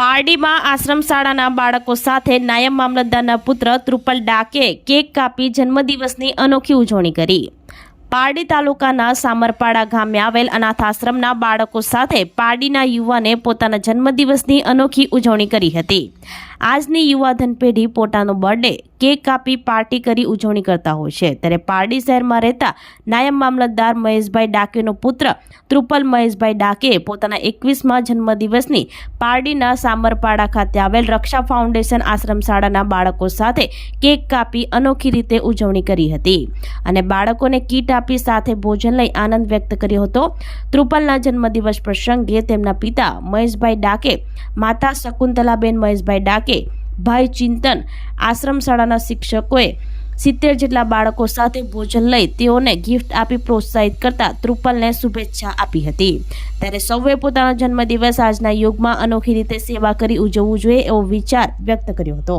પારડીમાં આશ્રમ શાળાના બાળકો સાથે નાયબ મામલતદારના પુત્ર ત્રુપલ ડાકે કેક કાપી જન્મદિવસની અનોખી ઉજવણી કરી. પારડી તાલુકાના સામરપાડા ગામે આવેલ અનાથ આશ્રમના બાળકો સાથે પારડીના યુવાને પોતાના જન્મદિવસની અનોખી ઉજવણી કરી હતી. આજની યુવાધન પેઢી પોતાનો બર્થડે કેક કાપી પાર્ટી કરી ઉજવણી કરતા હોય છે. ત્યારે પારડી શહેરમાં રહેતા નાયબ મામલતદાર મહેશભાઈ ડાકેનો પુત્ર ત્રુપલ મહેશભાઈ ડાકે પોતાના એકવીસમાં જન્મદિવસની પારડીના સામરપાડા ખાતે આવેલ રક્ષા ફાઉન્ડેશન આશ્રમ શાળાના બાળકો સાથે કેક કાપી અનોખી રીતે ઉજવણી કરી હતી અને બાળકોને કીટ આપી સાથે ભોજન લઈ આનંદ વ્યક્ત કર્યો હતો. ત્રુપલના જન્મદિવસ પ્રસંગે તેમના પિતા મહેશભાઈ ડાકે માતા શકુંતલાબેન મહેશભાઈ ડાકે. ભાઈ ચિંતન આશ્રમ શાળાના શિક્ષકોએ સિત્તેર જેટલા બાળકો સાથે ભોજન લઈ તેઓને ગિફ્ટ આપી પ્રોત્સાહિત કરતા ત્રુપલને શુભેચ્છા આપી હતી. ત્યારે સૌએ પોતાનો જન્મદિવસ આજના યુગમાં અનોખી રીતે સેવા કરી ઉજવવું જોઈએ એવો વિચાર વ્યક્ત કર્યો હતો.